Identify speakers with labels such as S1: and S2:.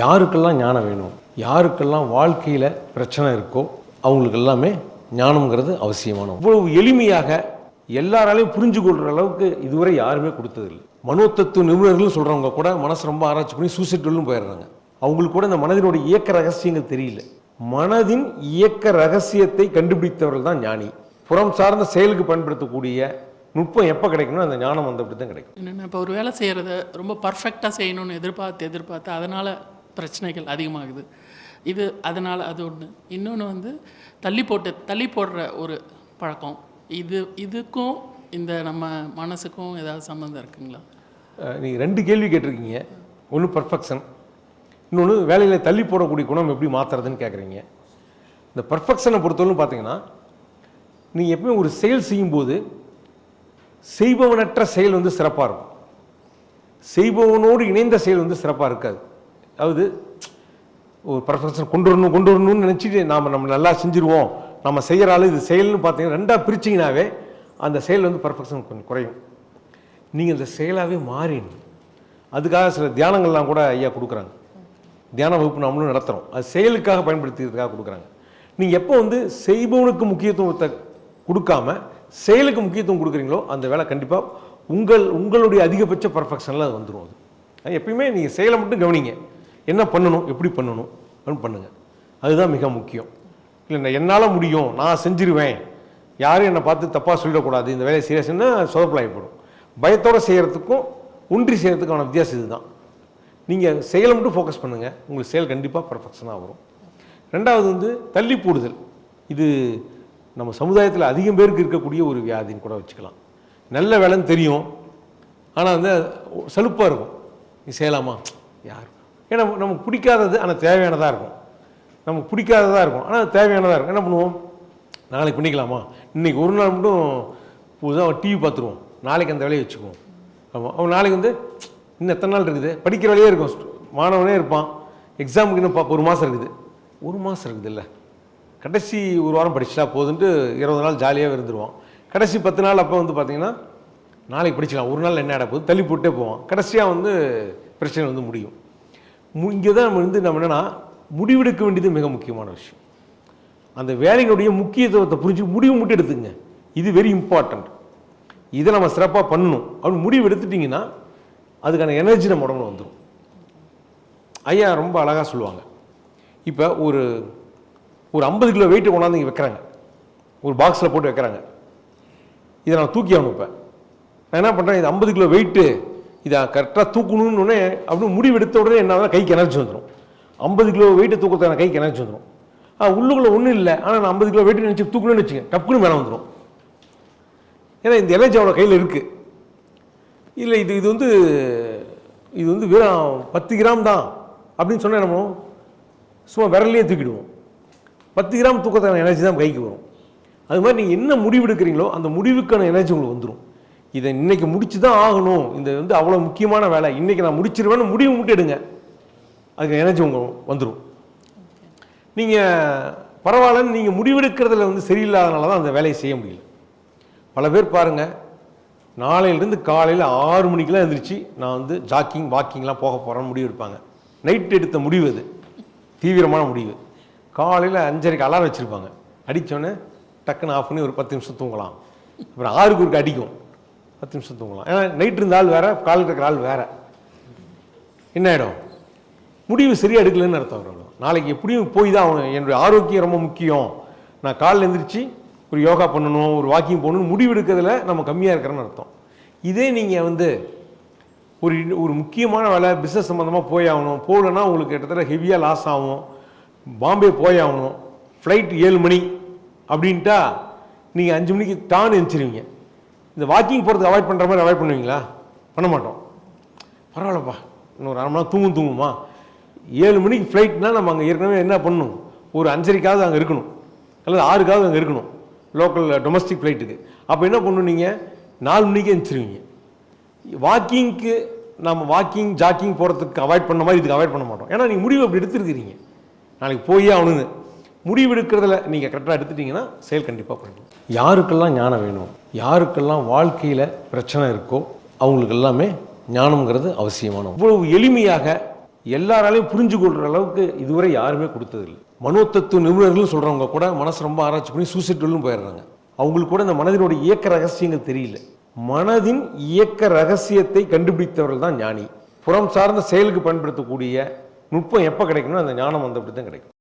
S1: யாருக்கெல்லாம் ஞானம் வேணும் யாருக்கெல்லாம் வாழ்க்கையில் பிரச்சனை இருக்கோ அவங்களுக்கு எல்லாமே ஞானம்ங்கிறது அவசியமான இவ்வளவு எளிமையாக எல்லாராலையும் புரிஞ்சு கொள்கிற அளவுக்கு இதுவரை யாருமே கொடுத்ததில்லை. மனோதத்துவ நிபுணர்கள் சொல்கிறவங்க கூட மனசு ரொம்ப ஆராய்ச்சி பண்ணி சூசைட்டும் போயிடுறாங்க. அவங்களுக்கு கூட இந்த மனதினுடைய இயக்க ரகசியங்கள் தெரியல. மனதின் இயக்க ரகசியத்தை கண்டுபிடித்தவர்கள் தான் ஞானி. புறம் சார்ந்த செயலுக்கு பயன்படுத்தக்கூடிய நுட்பம் எப்போ கிடைக்கணும் அந்த ஞானம் வந்தபடி தான் கிடைக்கும்.
S2: என்னென்ன இப்போ ஒரு வேலை செய்கிறத ரொம்ப பர்ஃபெக்டாக செய்யணும்னு எதிர்பார்த்து எதிர்பார்த்து அதனால் பிரச்சனைகள் அதிகமாகுது. இது அதனால் அது ஒன்று இன்னொன்று வந்து தள்ளி போட்டு தள்ளி போடுற ஒரு பழக்கம். இது இதுக்கும் இந்த நம்ம மனசுக்கும் ஏதாவது சம்மந்தம் இருக்குங்களா?
S1: நீங்கள் ரெண்டு கேள்வி கேட்டிருக்கீங்க. ஒன்று பர்ஃபெக்ஷன் இன்னொன்று வேலையில் தள்ளி போடக்கூடிய குணம் எப்படி மாற்றுறதுன்னு கேட்குறீங்க இந்த பர்ஃபெக்ஷனை பொறுத்தவரைக்கும் பார்த்தீங்கன்னா நீங்கள் எப்பவுமே ஒரு செயல் செய்யும்போது செய்பவனற்ற செயல் வந்து சிறப்பாக இருக்கும். செய்பவனோடு இணைந்த செயல் வந்து சிறப்பாக இருக்காது. அதாவது ஒரு பர்ஃபெக்ஷன் கொண்டு வரணும் கொண்டு வரணும்னு நினச்சிட்டு நாம் நம்ம நல்லா செஞ்சுருவோம். நம்ம செய்கிற ஆளு இது செயல்னு பார்த்தீங்கன்னா ரெண்டாக பிரிச்சிங்கனாவே அந்த செயல் வந்து பர்ஃபெக்ஷன் கொஞ்சம் குறையும். நீங்கள் இந்த செயலாகவே மாறிடணும். அதுக்காக சில தியானங்கள்லாம் கூட ஐயா கொடுக்குறாங்க. தியான வகுப்பு நம்மளும் நடத்துகிறோம் அது செயலுக்காக பயன்படுத்திக்கிறதுக்காக கொடுக்குறாங்க. நீங்கள் எப்போ வந்து செய்பவனுக்கு முக்கியத்துவத்தை கொடுக்காம செயலுக்கு முக்கியத்துவம் கொடுக்குறீங்களோ அந்த வேலை கண்டிப்பாக உங்கள் உங்களுடைய அதிகபட்ச பர்ஃபெக்ஷனில் அது வந்துடும் அது. அது எப்பயுமே நீங்கள் செயலை மட்டும் கவனிங்க. என்ன பண்ணணும் எப்படி பண்ணணும் அப்படின்னு பண்ணுங்கள் அதுதான் மிக முக்கியம். இல்லை என்னால் முடியும் நான் செஞ்சிருவேன். யாரும் என்னை பார்த்து தப்பாக சொல்லிடக்கூடாது. இந்த வேலையை சீரியஸ்னா சொதப்பலாகிப்படும் பயத்தோடு செய்கிறதுக்கும் ஒன்றி செய்கிறதுக்கான வித்தியாசம் இதுதான். நீங்கள் செயலை மட்டும் ஃபோக்கஸ் பண்ணுங்கள் உங்களுக்கு செயல் கண்டிப்பாக பர்ஃபெக்ஷனாக வரும். ரெண்டாவது வந்து தள்ளி போடுதல். இது நம்ம சமுதாயத்தில் அதிகம் பேருக்கு இருக்கக்கூடிய ஒரு வியாதின்னு கூட வச்சுக்கலாம். நல்ல வேலைன்னு தெரியும். ஆனால் வந்து சலுப்பாக இருக்கும். நீ செய்யலாமா? யார்? ஏன்னா நமக்கு பிடிக்காதது ஆனால் தேவையானதாக இருக்கும். நமக்கு பிடிக்காததாக இருக்கும். ஆனால் தேவையானதாக இருக்கும். என்ன பண்ணுவோம்? நாளைக்கு பண்ணிக்கலாமா? இன்றைக்கி ஒரு நாள் மட்டும் புதுசாக டிவி பார்த்துருவோம் நாளைக்கு அந்த வேலையை வச்சுக்குவோம். ஆமாம் அவன் நாளைக்கு வந்து இன்னும் எத்தனை நாள் இருக்குது? படிக்கிற வேலையே இருக்கும். மாணவனே இருப்பான். எக்ஸாமுக்கு இன்னும் பா- ஒரு மாதம் இருக்குது. ஒரு மாதம் இருக்குது இல்லை கடைசி ஒரு வாரம் படிச்சிட்டா போதுன்ட்டு இருபது நாள் ஜாலியாக இருந்துருவான். கடைசி பத்து நாள் அப்போ வந்து பார்த்தீங்கன்னா நாளைக்கு படிச்சிக்கலாம். ஒரு நாள் என்ன ஆட போகுது? தள்ளி போட்டே போவான். கடைசியாக வந்து பிரச்சனை வந்து முடியும். இங்கே தான் நம்ம வந்து நம்ம என்னென்னா முடிவெடுக்க வேண்டியது மிக முக்கியமான விஷயம். அந்த வேலையினுடைய முக்கியத்துவத்தை புரிஞ்சு முடிவு மட்டும் எடுத்துங்க. இது வெரி இம்பார்ட்டண்ட் இதை நம்ம சிறப்பாக பண்ணணும். அப்படின்னு முடிவு எடுத்துட்டிங்கன்னா அதுக்கான எனர்ஜி நம்ம உடம்புல வந்துடும் ஐயா ரொம்ப அழகாக சொல்லுவாங்க. இப்போ ஒரு ஒரு ஐம்பது கிலோ வெயிட்டு கொண்டாந்து இங்கே வைக்கிறாங்க. ஒரு பாக்ஸில் போட்டு வைக்கிறாங்க. இதை நான் தூக்கி ஆகணும் இப்போ நான் என்ன பண்ணுறேன் இது ஐம்பது கிலோ வெயிட்டு இதை கரெக்டாக தூக்கணும்னு உடனே முடிவெடுத்த உடனே என்ன ஆகுதுன்னா கைக்கு எனர்ஜி வந்துடும் ஐம்பது கிலோ வெயிட்டு தூக்கத்தான கைக்கு எனர்ஜி வந்துடும் ஆ உள்ளுக்குள்ளே ஒன்றும் இல்லை. ஆனால் நான் ஐம்பது கிலோ வெயிட் நினச்சி தூக்கணும்னு வச்சுங்க டப்புன்னு மேலே வந்துடும் ஏன்னா இந்த எனர்ஜி அவனோட கையில் இருக்குது இல்லை இது இது வந்து இது வந்து வெறும் பத்து கிராம் தான். அப்படின்னு சொன்னால் என்ன பண்ணுவோம்? சும்மா விரல்லையே தூக்கிடுவோம். பத்து கிராம் தூக்கத்தான எனர்ஜி தான் கைக்கு வரும். அது மாதிரி நீங்கள் என்ன முடிவு எடுக்கிறீங்களோ அந்த முடிவுக்கான எனர்ஜி உங்களுக்கு வந்துடும் இதை இன்னைக்கு முடிச்சு தான் ஆகணும். இந்த வந்து அவ்வளோ முக்கியமான வேலை. இன்னைக்கு நான் முடிச்சிருவேன்னு முடிவு மட்டும் எடுங்க. அதுக்கு எனர்ஜி உங்கள் வந்துடும் நீங்கள் பரவாயில்லன்னு நீங்கள் முடிவெடுக்கிறதுல வந்து சரியில்லாதனால தான் அந்த வேலையை செய்ய முடியல. பல பேர் பாருங்கள் நாளையிலேருந்து காலையில் ஆறு மணிக்கெலாம் எழுந்திரிச்சு நான் வந்து ஜாக்கிங் வாக்கிங்லாம் போக போகிறேன்னு முடிவு எடுப்பாங்க. நைட் எடுத்த முடிவு அது. தீவிரமான முடிவு. காலையில் அஞ்சரைக்கு அலாரம் வச்சுருப்பாங்க. அடித்தோடனே டக்குன்னு ஆஃப் பண்ணி ஒரு பத்து நிமிஷம் தூங்கலாம். அப்புறம் ஆறுக்கு ஒருக்கு அடிக்கும். பத்து நிமிஷம் தூங்கலாம். ஏன்னா நைட் இருந்த ஆள் வேறு கால் இருக்கிற ஆள் வேறு. என்ன ஆகிடும் முடிவு சரியாக எடுக்கலன்னு அர்த்தம் வரும் நாளைக்கு எப்படியும் போய் தான் ஆகணும். என்னுடைய ஆரோக்கியம் ரொம்ப முக்கியம். நான் காலைல எழுந்திரிச்சு ஒரு யோகா பண்ணணும் ஒரு வாக்கிங் போகணும்னு முடிவு எடுக்கிறதுல நம்ம கம்மியாக இருக்கிறேன்னு அர்த்தம். இதே நீங்கள் வந்து ஒரு ஒரு முக்கியமான வேலை பிஸ்னஸ் சம்மந்தமாக போய் ஆகணும். போகலன்னா உங்களுக்கு கிட்டத்தட்ட ஹெவியாக லாஸ் ஆகும். பாம்பே போய் ஆகணும். ஃப்ளைட் ஏழு மணி அப்படின்ட்டா நீங்கள் அஞ்சு மணிக்கு டான் எழுந்திருவீங்க இந்த வாக்கிங் போகிறதுக்கு அவாய்ட் பண்ணுற மாதிரி அவாய்ட் பண்ணுவீங்களா? பண்ண மாட்டோம். பரவாயில்லப்பா. இன்னொரு அரை மணி நேரம் தூங்கும் தூங்குமா? ஏழு மணிக்கு ஃப்ளைட்னால் நம்ம அங்கே ஏற்கனவே என்ன பண்ணணும் ஒரு அஞ்சரைக்காவது அங்கே இருக்கணும். அல்லது ஆறுக்காவது அங்கே இருக்கணும். லோக்கலில் டொமஸ்டிக் ஃப்ளைட்டுக்கு அப்போ என்ன பண்ணணும் நீங்கள் நாலு மணிக்கு எழுந்திருவீங்க வாக்கிங்க்கு நம்ம வாக்கிங் ஜாக்கிங் போகிறதுக்கு அவாய்ட் பண்ண மாதிரி இதுக்கு அவாய்ட் பண்ண மாட்டோம். ஏன்னா நீங்கள் முடிவு அப்படி எடுத்துருக்கிறீங்க. நாளைக்கு போயே ஆகணுங்க முடிவெடுக்கிறதுல நீங்கள் கரெக்டாக எடுத்துட்டீங்கன்னா செயல் கண்டிப்பாக பண்ணணும். யாருக்கெல்லாம் ஞானம் வேணும் யாருக்கெல்லாம் வாழ்க்கையில் பிரச்சனை இருக்கோ அவங்களுக்கு எல்லாமே ஞானம்ங்கிறது அவசியமான இவ்வளவு எளிமையாக எல்லாராலையும் புரிஞ்சு கொள்கிற அளவுக்கு இதுவரை யாருமே கொடுத்ததில்லை. மனோத்தத்துவ நிபுணர்கள் சொல்கிறவங்க கூட மனசு ரொம்ப ஆராய்ச்சி பண்ணி சூசைட்டுன்னு போயிடுறாங்க. அவங்களுக்கு கூட இந்த மனதினுடைய இயக்க ரகசியங்கள் தெரியல. மனதின் இயக்க ரகசியத்தை கண்டுபிடித்தவர்கள் தான் ஞானி. புறம் சார்ந்த செயலுக்கு பயன்படுத்தக்கூடிய நுட்பம் எப்போ கிடைக்கணும் அந்த ஞானம் வந்தபடி தான் கிடைக்கும்.